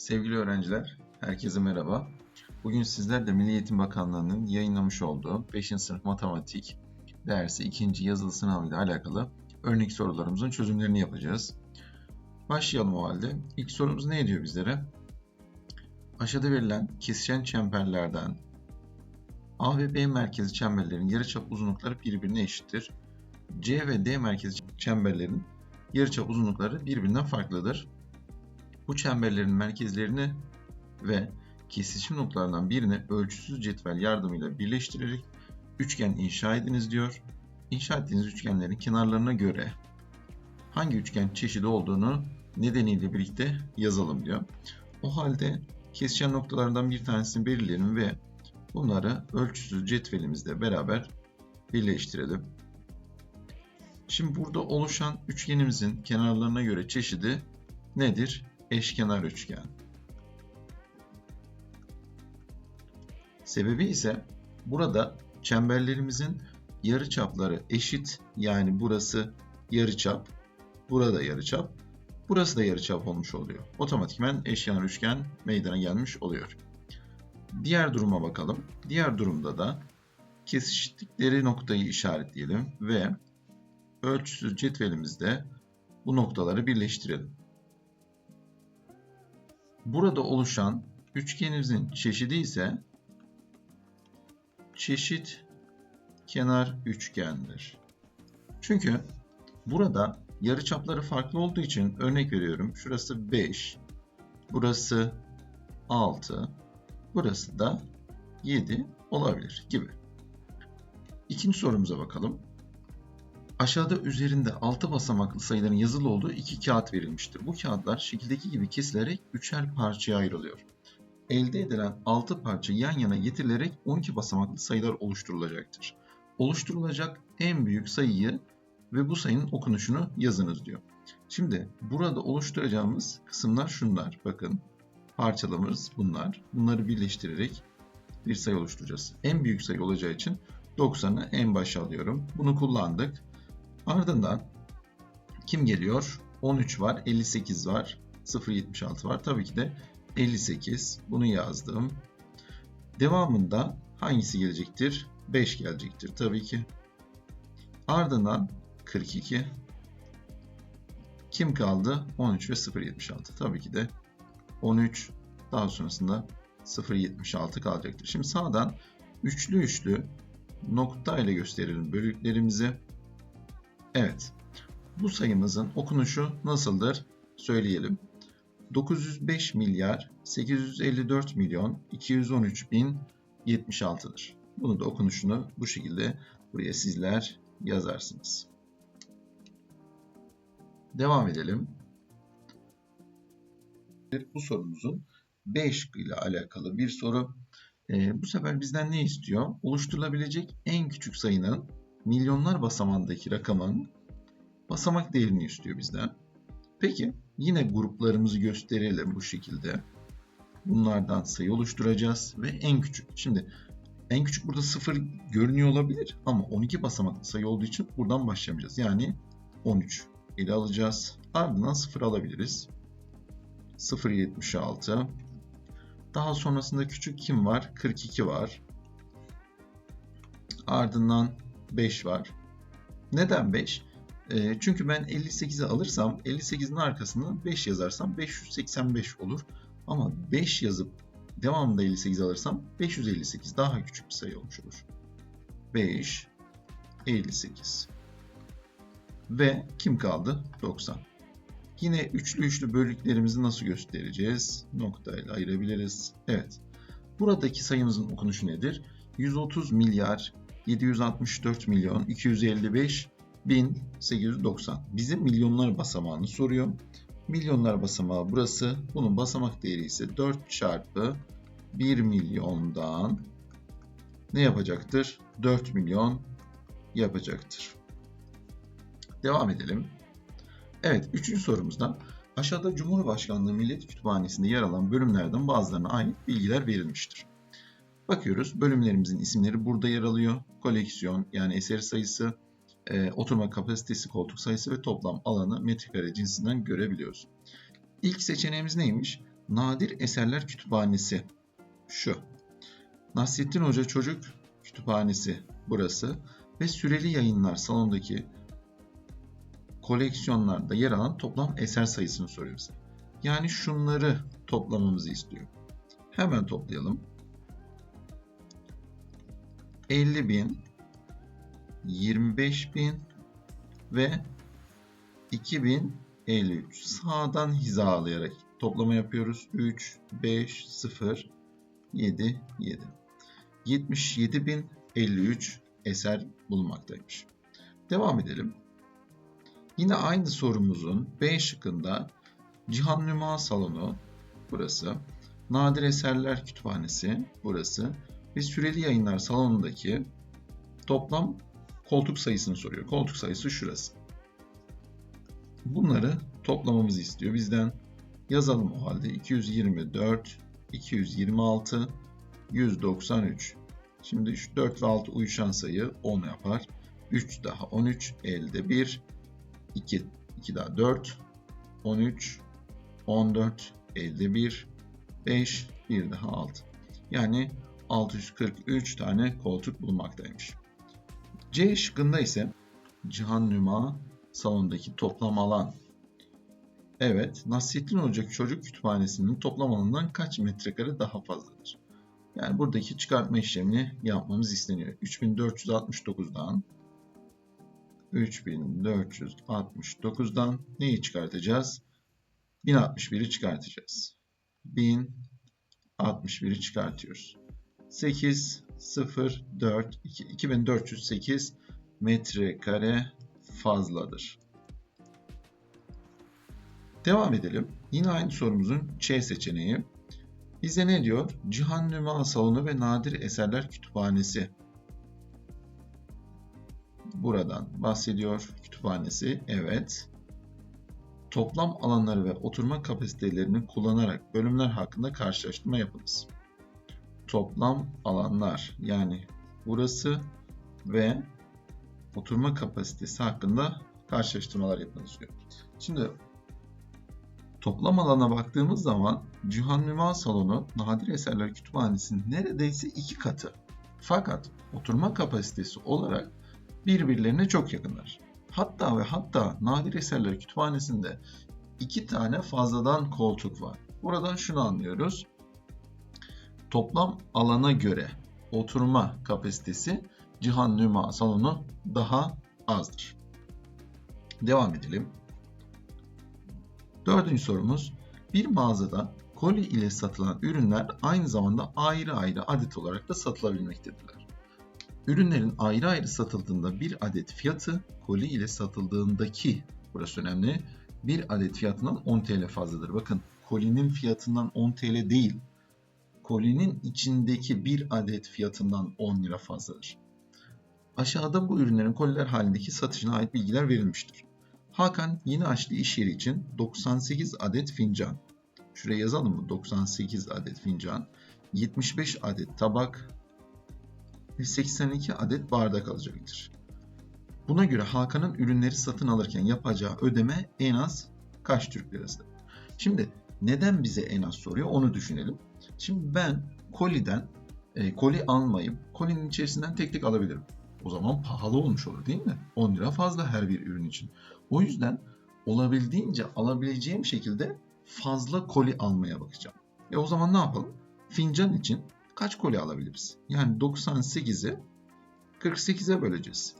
Sevgili öğrenciler, herkese merhaba. Bugün sizlerle Milli Eğitim Bakanlığı'nın yayınlamış olduğu 5. sınıf matematik dersi 2. yazılı sınavı ile alakalı örnek sorularımızın çözümlerini yapacağız. Başlayalım o halde. İlk sorumuz ne diyor bizlere? Aşağıda verilen kesişen çemberlerden A ve B merkezi çemberlerin yarıçap uzunlukları birbirine eşittir. C ve D merkezi çemberlerin yarıçap uzunlukları birbirinden farklıdır. Bu çemberlerin merkezlerini ve kesişim noktalarından birini ölçüsüz cetvel yardımıyla birleştirerek üçgen inşa ediniz diyor. İnşa ettiğiniz üçgenlerin kenarlarına göre hangi üçgen çeşidi olduğunu nedeniyle birlikte yazalım diyor. O halde kesişen noktalardan bir tanesini belirleyelim ve bunları ölçüsüz cetvelimizle beraber birleştirelim. Şimdi burada oluşan üçgenimizin kenarlarına göre çeşidi nedir? Eşkenar üçgen. Sebebi ise burada çemberlerimizin yarıçapları eşit. Yani burası yarıçap, burada yarıçap, burası da yarıçap olmuş oluyor. Otomatikmen eşkenar üçgen meydana gelmiş oluyor. Diğer duruma bakalım. Diğer durumda da kesiştikleri noktayı işaretleyelim ve ölçüsüz cetvelimizde bu noktaları birleştirelim. Burada oluşan üçgenimizin çeşidi ise çeşit kenar üçgendir. Çünkü burada yarıçapları farklı olduğu için örnek veriyorum. Şurası 5, burası 6, burası da 7 olabilir gibi. İkinci sorumuza bakalım. Aşağıda üzerinde 6 basamaklı sayıların yazılı olduğu iki kağıt verilmiştir. Bu kağıtlar şekildeki gibi kesilerek üçer parçaya ayrılıyor. Elde edilen 6 parça yan yana getirilerek 12 basamaklı sayılar oluşturulacaktır. Oluşturulacak en büyük sayıyı ve bu sayının okunuşunu yazınız diyor. Şimdi burada oluşturacağımız kısımlar şunlar. Bakın parçalarımız bunlar. Bunları birleştirerek bir sayı oluşturacağız. En büyük sayı olacağı için 90'ı en başa alıyorum. Bunu kullandık. Ardından kim geliyor? 13 var, 58 var, 0.76 var. Tabii ki de 58. Bunu yazdım. Devamında hangisi gelecektir? 5 gelecektir tabii ki. Ardından 42. Kim kaldı? 13 ve 0.76. Tabii ki de 13 daha sonrasında 0.76 kalacaktır. Şimdi sağdan üçlü üçlü nokta ile gösterelim bölüklerimizi. Evet. Bu sayımızın okunuşu nasıldır? Söyleyelim. 905 milyar 854 milyon 213 bin 76'dır. Bunu da okunuşunu bu şekilde buraya sizler yazarsınız. Devam edelim. Bu sorumuzun 5 ile alakalı bir soru. Ee, bu sefer bizden ne istiyor? Oluşturulabilecek en küçük sayının milyonlar basamağındaki rakamın basamak değerini istiyor bizden. Peki yine gruplarımızı gösterelim bu şekilde. Bunlardan sayı oluşturacağız ve en küçük. Şimdi en küçük burada 0 görünüyor olabilir ama 12 basamaklı sayı olduğu için buradan başlamayacağız. Yani 13 ile alacağız. Ardından 0 alabiliriz. 0.76 Daha sonrasında küçük kim var? 42 var. Ardından 5 var. Neden 5? E, çünkü ben 58'i alırsam 58'in arkasına 5 yazarsam 585 olur. Ama 5 yazıp devamında 58 alırsam 558 daha küçük bir sayı olmuş olur. 5 58 ve kim kaldı? 90. Yine üçlü üçlü bölüklerimizi nasıl göstereceğiz? Noktayla ayırabiliriz. Evet. Buradaki sayımızın okunuşu nedir? 130 milyar 764 milyon 255 1890. Bize milyonlar basamağını soruyor. Milyonlar basamağı burası. Bunun basamak değeri ise 4 çarpı 1 milyondan ne yapacaktır? 4 milyon yapacaktır. Devam edelim. Evet, üçüncü sorumuzda aşağıda Cumhurbaşkanlığı Millet Kütüphanesi'nde yer alan bölümlerden bazılarına ait bilgiler verilmiştir. Bakıyoruz, bölümlerimizin isimleri burada yer alıyor. Koleksiyon yani eser sayısı, e, oturma kapasitesi, koltuk sayısı ve toplam alanı metrekare cinsinden görebiliyoruz. İlk seçeneğimiz neymiş? Nadir Eserler Kütüphanesi şu. Nasrettin Hoca Çocuk Kütüphanesi burası ve Süreli Yayınlar salondaki koleksiyonlarda yer alan toplam eser sayısını soruyor bize. Yani şunları toplamamızı istiyor. Hemen toplayalım. 50 bin, 25 bin ve 2053. Sağdan hizalayarak toplama yapıyoruz. 3, 5, 0, 7, 7. 77.053 eser bulunmaktaymış. Devam edelim. Yine aynı sorumuzun B şıkkında Cihan Nüma Salonu burası, Nadir Eserler Kütüphanesi burası ve Süreli Yayınlar Salonu'ndaki toplam koltuk sayısını soruyor. Koltuk sayısı şurası. Bunları toplamamızı istiyor. Bizden yazalım o halde. 224, 226, 193. Şimdi şu 4 ve 6 uyuşan sayı 10 yapar. 3 daha 13, elde 1, 2, 2 daha 4, 13, 14, elde 1, 5, 1 daha 6. Yani 643 tane koltuk bulunmaktaymış. C şıkkında ise Cihan Nüma salondaki toplam alan. Evet, Nasrettin Hoca Çocuk Kütüphanesi'nin toplam alanından kaç metrekare daha fazladır? Yani buradaki çıkartma işlemini yapmamız isteniyor. 3469'dan 3469'dan neyi çıkartacağız? 1061'i çıkartacağız. 1061'i çıkartıyoruz. 8 0 4 2 2408 metrekare fazladır. Devam edelim. Yine aynı sorumuzun Ç seçeneği. Bize ne diyor? Cihan Nüma Salonu ve Nadir Eserler Kütüphanesi. Buradan bahsediyor. Kütüphanesi. Evet. Toplam alanları ve oturma kapasitelerini kullanarak bölümler hakkında karşılaştırma yapınız. Toplam alanlar yani burası ve oturma kapasitesi hakkında karşılaştırmalar yapınız diyor. Şimdi toplam alana baktığımız zaman Cihan Nüma Salonu Nadir Eserler Kütüphanesi'nin neredeyse iki katı. Fakat oturma kapasitesi olarak birbirlerine çok yakınlar. Hatta ve hatta Nadir Eserler Kütüphanesi'nde iki tane fazladan koltuk var. Buradan şunu anlıyoruz. Toplam alana göre oturma kapasitesi Cihan Nüma salonu daha azdır. Devam edelim. Dördüncü sorumuz. Bir mağazada koli ile satılan ürünler aynı zamanda ayrı ayrı adet olarak da satılabilmektedirler. Ürünlerin ayrı ayrı satıldığında bir adet fiyatı koli ile satıldığındaki, burası önemli, bir adet fiyatından 10 TL fazladır. Bakın kolinin fiyatından 10 TL değil, kolinin içindeki bir adet fiyatından 10 lira fazladır. Aşağıda bu ürünlerin koliler halindeki satışına ait bilgiler verilmiştir. Hakan yeni açtığı iş yeri için 98 adet fincan, şuraya yazalım mı? 98 adet fincan, 75 adet tabak ve 82 adet bardak alacaktır. Buna göre Hakan'ın ürünleri satın alırken yapacağı ödeme en az kaç Türk lirası? Şimdi neden bize en az soruyor onu düşünelim. Şimdi ben koliden e, koli almayıp kolinin içerisinden tek tek alabilirim. O zaman pahalı olmuş olur değil mi? 10 lira fazla her bir ürün için. O yüzden olabildiğince alabileceğim şekilde fazla koli almaya bakacağım. E o zaman ne yapalım? Fincan için kaç koli alabiliriz? Yani 98'i 48'e böleceğiz.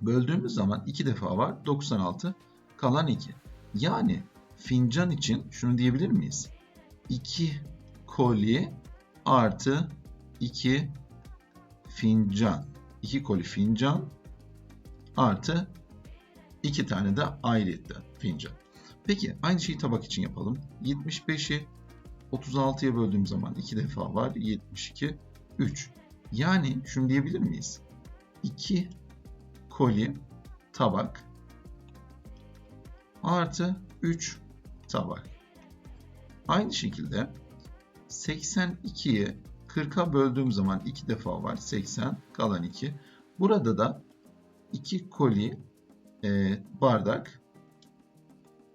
Böldüğümüz zaman 2 defa var. 96 kalan 2. Yani fincan için şunu diyebilir miyiz? 2 koli artı 2 fincan. 2 koli fincan artı 2 tane de ayrıyetten fincan. Peki aynı şeyi tabak için yapalım. 75'i 36'ya böldüğüm zaman 2 defa var. 72, 3. Yani şunu diyebilir miyiz? 2 koli tabak artı 3 tabak. Aynı şekilde 82'yi 40'a böldüğüm zaman 2 defa var. 80 kalan 2. Burada da 2 koli e, bardak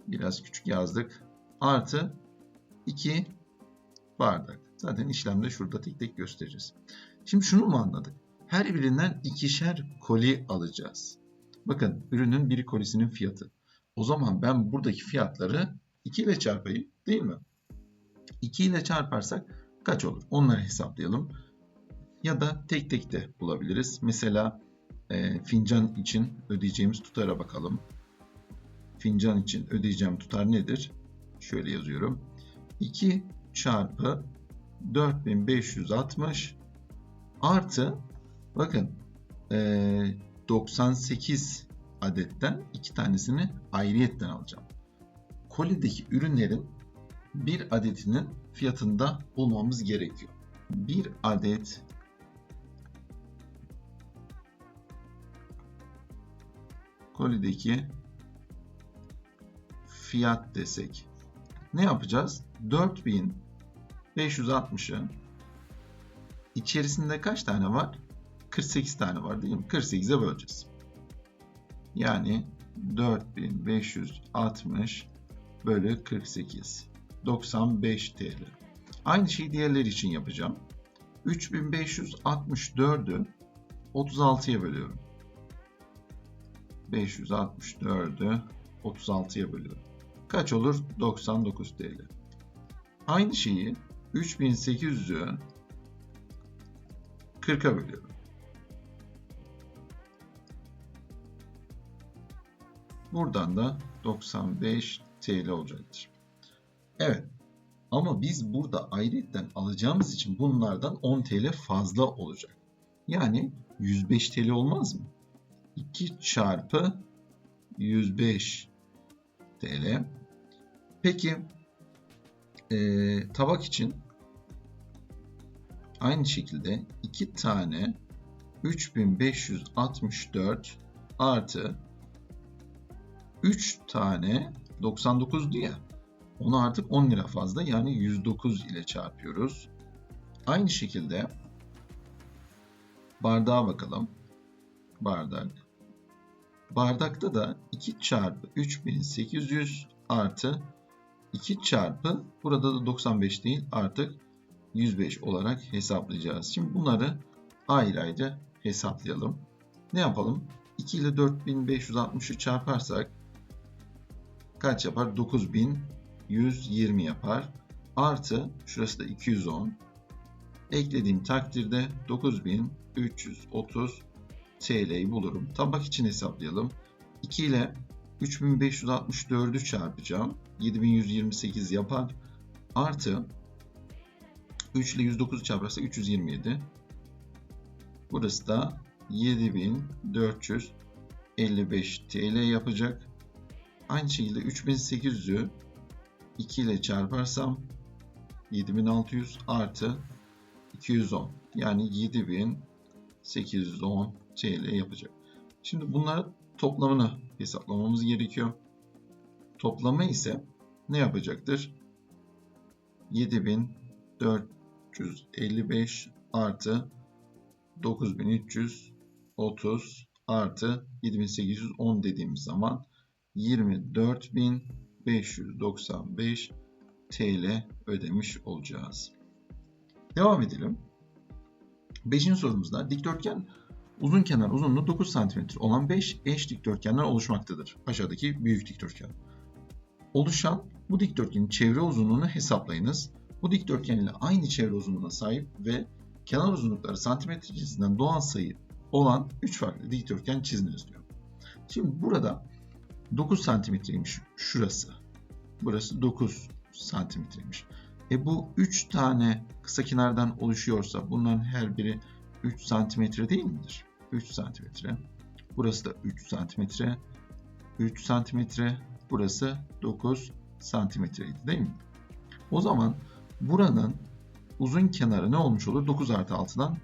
biraz küçük yazdık. Artı 2 bardak. Zaten işlemde şurada tek tek göstereceğiz. Şimdi şunu mu anladık? Her birinden ikişer koli alacağız. Bakın ürünün bir kolisinin fiyatı. O zaman ben buradaki fiyatları 2 ile çarpayım değil mi? 2 ile çarparsak kaç olur? Onları hesaplayalım. Ya da tek tek de bulabiliriz. Mesela e, fincan için ödeyeceğimiz tutara bakalım. Fincan için ödeyeceğim tutar nedir? Şöyle yazıyorum. 2 çarpı 4560 artı bakın e, 98 adetten iki tanesini ayrıyetten alacağım. Kolideki ürünlerin bir adetinin fiyatında bulmamız gerekiyor. Bir adet kolideki fiyat desek ne yapacağız? 4560'ı içerisinde kaç tane var? 48 tane var değil mi? 48'e böleceğiz. Yani 4560 bölü 48. 95 TL. Aynı şeyi diğerleri için yapacağım. 3564'ü 36'ya bölüyorum. 564'ü 36'ya bölüyorum. Kaç olur? 99 TL. Aynı şeyi 3800'ü 40'a bölüyorum. Buradan da 95 TL olacaktır. Evet. Ama biz burada ayrıyetten alacağımız için bunlardan 10 TL fazla olacak. Yani 105 TL olmaz mı? 2 çarpı 105 TL. Peki e, tabak için aynı şekilde 2 tane 3564 artı 3 tane 99 diye. Onu artık 10 lira fazla yani 109 ile çarpıyoruz. Aynı şekilde bardağa bakalım. Bardak. Bardakta da 2 çarpı 3800 artı 2 çarpı burada da 95 değil artık 105 olarak hesaplayacağız. Şimdi bunları ayrı ayrı hesaplayalım. Ne yapalım? 2 ile 4560'ı çarparsak kaç yapar? 9120 yapar. Artı şurası da 210. Eklediğim takdirde 9330 TL'yi bulurum. Tabak için hesaplayalım. 2 ile 3564'ü çarpacağım. 7128 yapar. Artı 3 ile 109'u çarparsa 327. Burası da 7455 TL yapacak. Aynı şekilde 3800'ü 2 ile çarparsam 7600 artı 210 yani 7810 TL yapacak. Şimdi bunların toplamını hesaplamamız gerekiyor. Toplama ise ne yapacaktır? 7455 artı 9330 artı 7810 dediğimiz zaman 24.595 TL ödemiş olacağız. Devam edelim. Beşinci sorumuzda dikdörtgen uzun kenar uzunluğu 9 cm olan 5 eş dikdörtgenler oluşmaktadır. Aşağıdaki büyük dikdörtgen. Oluşan bu dikdörtgenin çevre uzunluğunu hesaplayınız. Bu dikdörtgen ile aynı çevre uzunluğuna sahip ve kenar uzunlukları santimetre cinsinden doğal sayı olan 3 farklı dikdörtgen çiziniz diyor. Şimdi burada 9 santimetreymiş şurası. Burası 9 santimetreymiş. E bu 3 tane kısa kenardan oluşuyorsa bunların her biri 3 santimetre değil midir? 3 santimetre. Burası da 3 santimetre. 3 santimetre. Burası 9 santimetreydi değil mi? O zaman buranın uzun kenarı ne olmuş olur? 9 artı 6'dan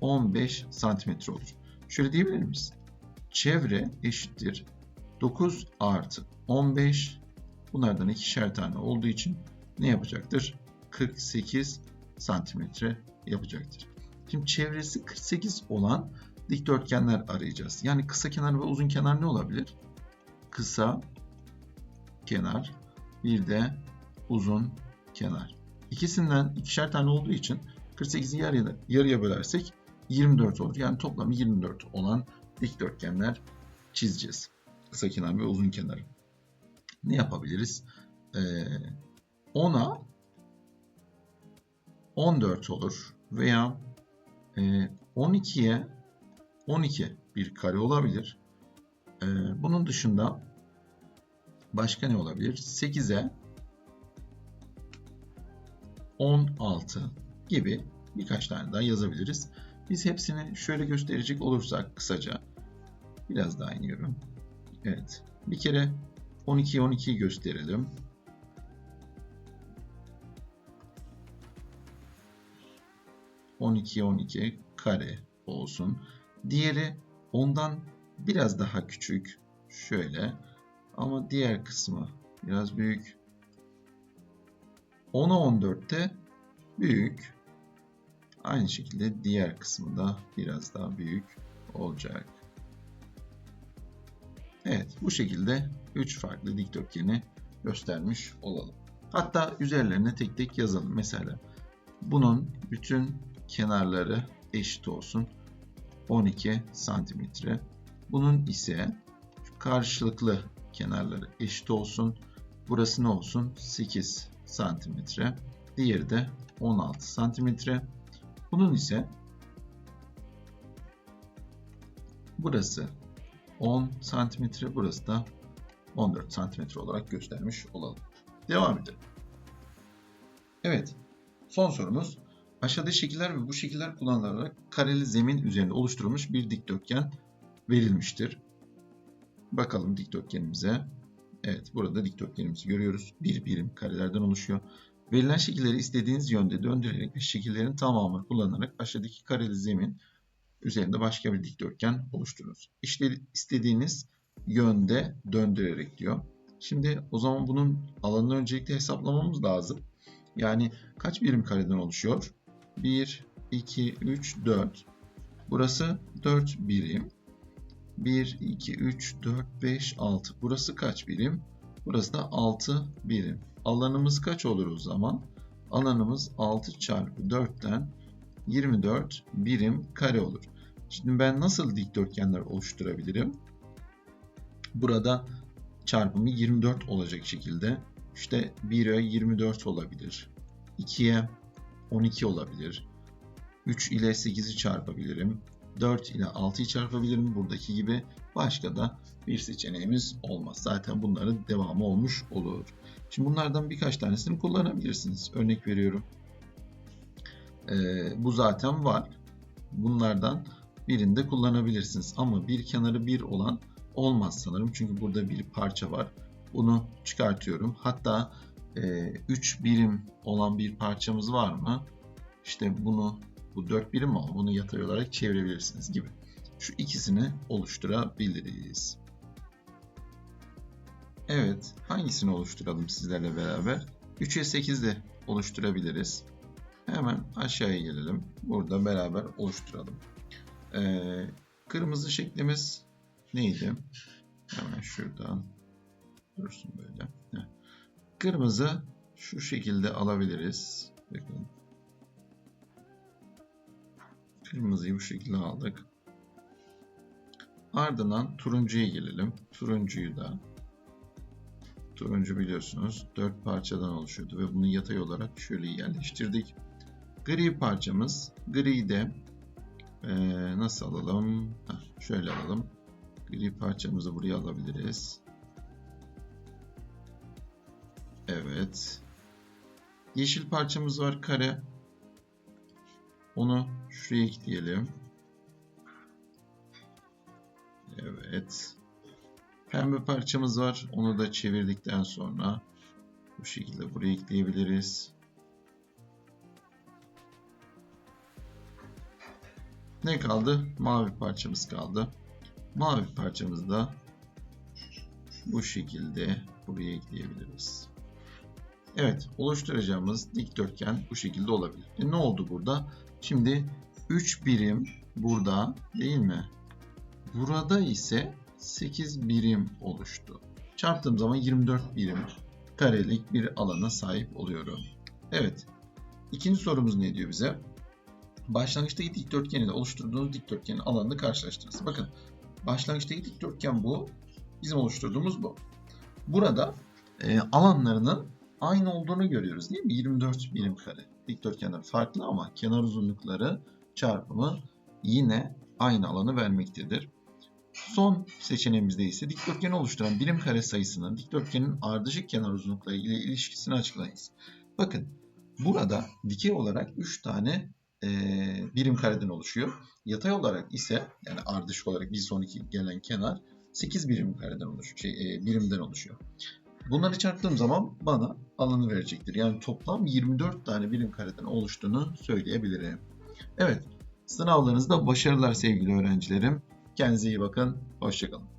15 santimetre olur. Şöyle diyebilir miyiz? Çevre eşittir 9 artı 15 bunlardan ikişer tane olduğu için ne yapacaktır? 48 santimetre yapacaktır. Şimdi çevresi 48 olan dikdörtgenler arayacağız. Yani kısa kenar ve uzun kenar ne olabilir? Kısa kenar bir de uzun kenar. İkisinden ikişer tane olduğu için 48'i yarıya, yarıya bölersek 24 olur. Yani toplamı 24 olan dikdörtgenler çizeceğiz. Kısa kenar ve uzun kenarı. Ne yapabiliriz? Ee, 10'a 14 olur veya e, 12'ye 12 bir kare olabilir. E, bunun dışında başka ne olabilir? 8'e 16 gibi birkaç tane daha yazabiliriz. Biz hepsini şöyle gösterecek olursak kısaca biraz daha iniyorum. Evet. Bir kere 12 12'yi gösterelim. On iki on iki kare olsun. Diğeri ondan biraz daha küçük. Şöyle. Ama diğer kısmı biraz büyük. 10'a 14'te büyük. Aynı şekilde diğer kısmı da biraz daha büyük olacak. Evet bu şekilde 3 farklı dikdörtgeni göstermiş olalım. Hatta üzerlerine tek tek yazalım. Mesela bunun bütün kenarları eşit olsun. 12 santimetre. Bunun ise karşılıklı kenarları eşit olsun. Burası ne olsun? 8 santimetre. Diğeri de 16 santimetre. Bunun ise burası 10 santimetre, burası da 14 santimetre olarak göstermiş olalım. Devam edelim. Evet, son sorumuz. Aşağıdaki şekiller ve bu şekiller kullanılarak kareli zemin üzerinde oluşturulmuş bir dikdörtgen verilmiştir. Bakalım dikdörtgenimize. Evet, burada dikdörtgenimizi görüyoruz. Bir birim karelerden oluşuyor. Verilen şekilleri istediğiniz yönde döndürerek ve şekillerin tamamını kullanarak aşağıdaki kareli zemin üzerinde başka bir dikdörtgen oluşturunuz. İşte istediğiniz yönde döndürerek diyor. Şimdi o zaman bunun alanını öncelikle hesaplamamız lazım. Yani kaç birim kareden oluşuyor? 1, 2, 3, 4. Burası 4 birim. 1, 2, 3, 4, 5, 6. Burası kaç birim? Burası da 6 birim. Alanımız kaç olur o zaman? Alanımız 6 çarpı 4'ten 24 birim kare olur. Şimdi ben nasıl dikdörtgenler oluşturabilirim? Burada çarpımı 24 olacak şekilde işte 1'e 24 olabilir. 2'ye 12 olabilir. 3 ile 8'i çarpabilirim. 4 ile 6'yı çarpabilirim. Buradaki gibi başka da bir seçeneğimiz olmaz. Zaten bunların devamı olmuş olur. Şimdi bunlardan birkaç tanesini kullanabilirsiniz. Örnek veriyorum. Ee, bu zaten var. Bunlardan birinde kullanabilirsiniz. Ama bir kenarı bir olan olmaz sanırım. Çünkü burada bir parça var. Bunu çıkartıyorum. Hatta 3 e, birim olan bir parçamız var mı? İşte bunu bu 4 birim ama bunu yatay olarak çevirebilirsiniz gibi. Şu ikisini oluşturabiliriz. Evet, hangisini oluşturalım sizlerle beraber? 3'e 8 de oluşturabiliriz. Hemen aşağıya gelelim. Burada beraber oluşturalım. Ee, kırmızı şeklimiz neydi? Hemen şuradan dursun böyle. Heh. Kırmızı şu şekilde alabiliriz. Bakın. Kırmızıyı bu şekilde aldık. Ardından turuncuya gelelim. Turuncuyu da turuncu biliyorsunuz 4 parçadan oluşuyordu ve bunu yatay olarak şöyle yerleştirdik. Gri parçamız. Gri de ee, nasıl alalım? Heh, şöyle alalım. Gri parçamızı buraya alabiliriz. Evet. Yeşil parçamız var kare. Onu şuraya ekleyelim. Evet. Pembe parçamız var. Onu da çevirdikten sonra bu şekilde buraya ekleyebiliriz. Ne kaldı? Mavi parçamız kaldı. Mavi parçamızı da bu şekilde buraya ekleyebiliriz. Evet, oluşturacağımız dikdörtgen bu şekilde olabilir. E ne oldu burada? Şimdi 3 birim burada değil mi? Burada ise 8 birim oluştu. Çarptığım zaman 24 birim karelik bir alana sahip oluyorum. Evet. İkinci sorumuz ne diyor bize? Başlangıçtaki dikdörtgeni oluşturduğunuz dikdörtgenin alanını karşılaştırınız. Bakın başlangıçtaki dikdörtgen bu. Bizim oluşturduğumuz bu. Burada e, alanlarının aynı olduğunu görüyoruz değil mi? 24 birim kare. Dikdörtgenler farklı ama kenar uzunlukları çarpımı yine aynı alanı vermektedir. Son seçeneğimizde ise dikdörtgeni oluşturan birim kare sayısının dikdörtgenin ardışık kenar uzunlukları ile ilişkisini açıklayınız. Bakın burada dikey olarak 3 tane e, birim kareden oluşuyor. Yatay olarak ise yani ardışık olarak bir sonraki gelen kenar 8 birim kareden oluşuyor. Şey, e, birimden oluşuyor. Bunları çarptığım zaman bana alanı verecektir. Yani toplam 24 tane birim kareden oluştuğunu söyleyebilirim. Evet, sınavlarınızda başarılar sevgili öğrencilerim. Kendinize iyi bakın. Hoşçakalın.